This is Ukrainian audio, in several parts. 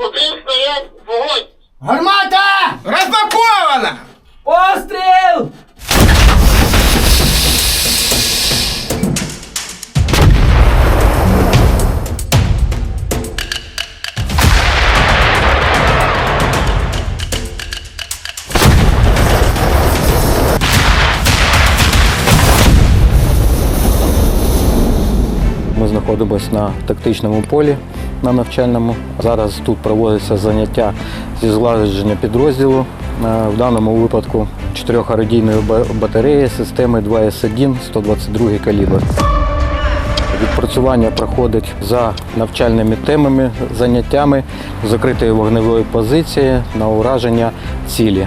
Один снаряд, вогонь! Гармата! Розпакована! Постріл! Ми знаходимося на тактичному полі на навчальному. Зараз тут проводиться заняття зі злагодження підрозділу. Е, В даному випадку чотирьохрадійної батареї системи 2С1 122 калібр. Відпрацювання проходить за навчальними темами, заняттями закритої вогневої позиції на ураження цілі.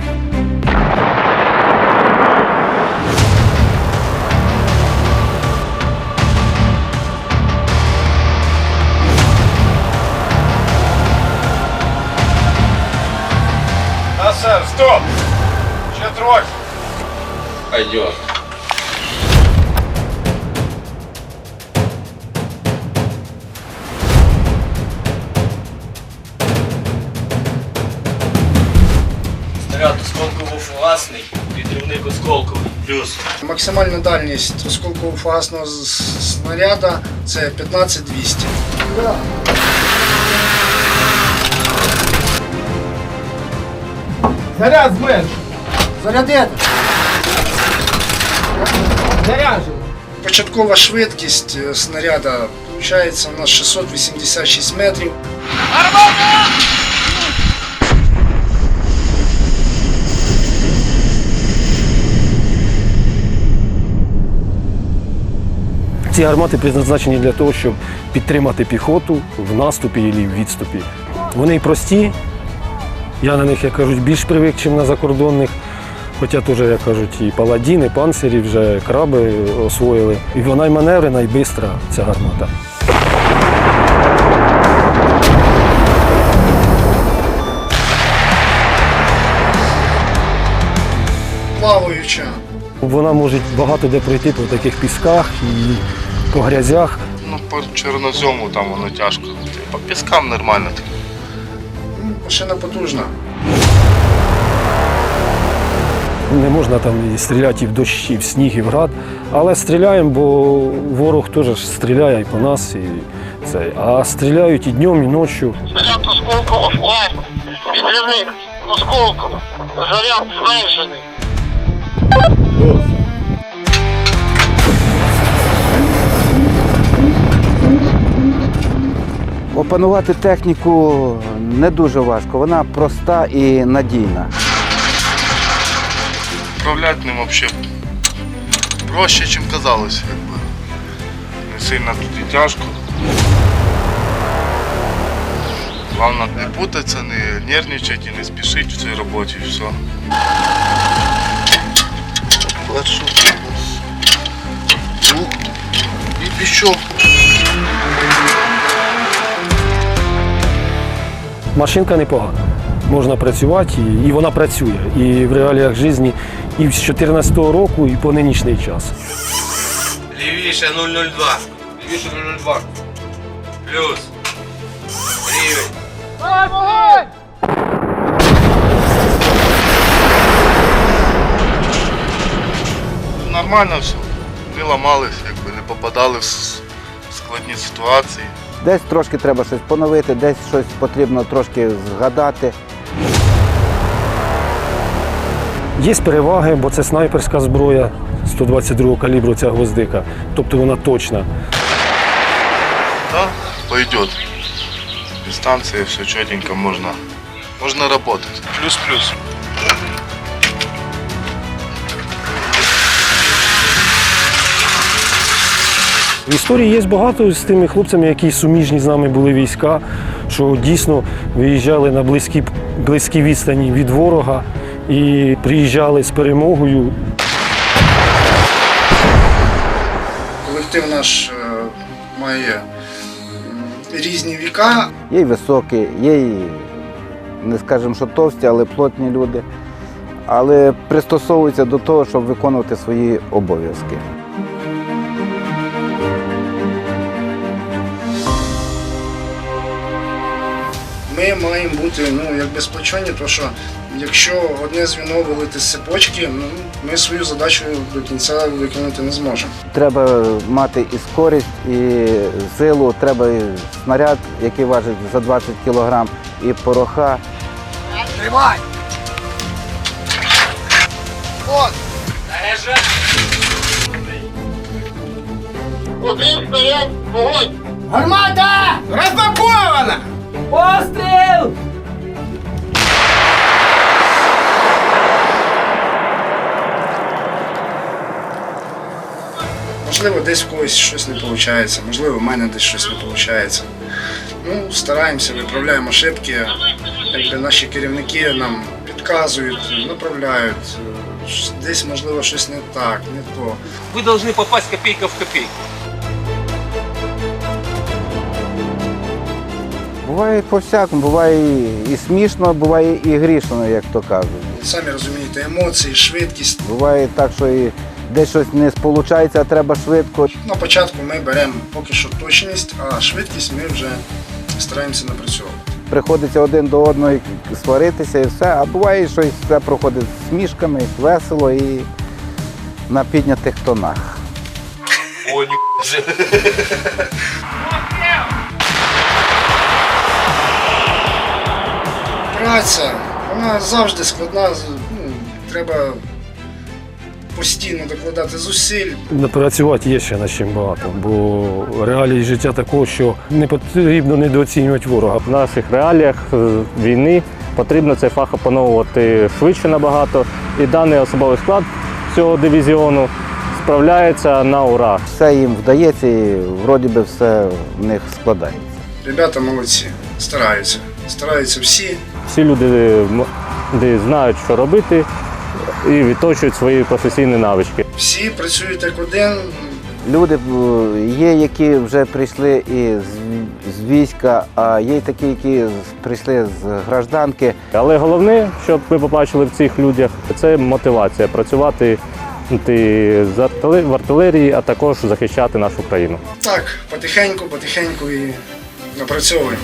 Стоп! Ще трохи. Пойдет. Снаряд осколково-фугасний, відривник осколковий. Плюс. Максимальна дальність осколково-фугасного снаряда це 15200. Заряд зменш. Зарядити! Заряджений. Початкова швидкість е, снаряда виходить у нас 686 метрів. Ці гармати призначені для того, щоб підтримати піхоту в наступі і в відступі. Вони прості. Я на них, як кажуть, більш привик, ніж на закордонних. Хоча теж, як кажуть, і паладіни, панцирі вже краби освоїли. І вона й маневрена, і бистра ця гармата. Плаваюча. Вона може багато де пройти по таких пісках і по грязях. Ну, по чорнозьому там воно тяжко. По піскам нормально. Машина потужна. Не можна там і стріляти і в дощ, і в сніг, і в град. Але стріляємо, бо ворог теж стріляє і по нас, і це. А стріляють і днем, і ночі. Заряд осколково, фугасний. Відривник, осколково. Заряд зменшений. Опанувати техніку не дуже важко, вона проста і надійна. Управляти ним взагалі проще, ніж казалось. Не сильно тут і тяжко. Головне не путатися, не нервничати не спішити в цій роботі все. Першу. І пішов. Машинка непогана. Можна працювати, і, вона працює. І в реаліях життя, і з 2014 року, і по нинішній час. Лівіше 002. Лівіше 002. Плюс. Рівень. Нормально все. Не ламались, якби не попадали в складні ситуації. Десь трошки треба щось поновити, десь щось потрібно трошки згадати. Є переваги, бо це снайперська зброя 122 калібру, ця гвоздика. Тобто вона точна. Да, пойдет. Дистанция, все четенько, можно, можно работать. Плюс-плюс. В історії є багато з тими хлопцями, які суміжні з нами були війська, що дійсно виїжджали на близькі, близькі відстані від ворога і приїжджали з перемогою. Колектив наш е, має різні віка. Є й високі, є й, не скажемо, що товсті, але плотні люди. Але пристосовуються до того, щоб виконувати свої обов'язки. Ми маємо бути ну, якби сплочені, тому що якщо одне звіно вилити з цепочки, ну, ми свою задачу до кінця виконати не зможемо. Треба мати і скорість, і силу, треба і снаряд, який важить за 20 кг, і пороха. Тримай! Один снаряд, вогонь! Гармата! Розпакована! Постріл! Можливо, десь в когось щось не виходить, можливо, в мене десь щось не виходить. Ну, стараємося, виправляємо ошибки. Якби наші керівники нам підказують, направляють. Десь, можливо, щось не так, не то. Вы должны попасть копейка в копейку. Буває по-всякому, буває і- і смішно, буває і грішно, як то кажуть. Самі розумієте, емоції, швидкість. Буває так, що і десь щось не сполучається, а треба швидко. На початку ми беремо поки що точність, а швидкість ми вже стараємося напрацьовувати. Приходиться один до одного і сваритися і все. А буває, що і все проходить з смішками, весело і на піднятих тонах. О, не Праця, вона завжди складна, ну, треба постійно докладати зусиль. Напрацювати є ще над чим багато, бо реалії життя такого, що не потрібно недооцінювати ворога. В наших реаліях е, війни потрібно цей фах опановувати швидше набагато. І даний особовий склад цього дивізіону справляється на ура. Все їм вдається і вроді би все в них складається. Ребята молодці, стараються. Стараються всі. Всі люди де знають, що робити, і відточують свої професійні навички. Всі працюють як один. Люди е, є, які вже прийшли і з, війська, а є такі, які прийшли з гражданки. Але головне, щоб ви побачили в цих людях, це мотивація працювати в артилерії, а також захищати нашу країну. Так, потихеньку, потихеньку і напрацьовуємо.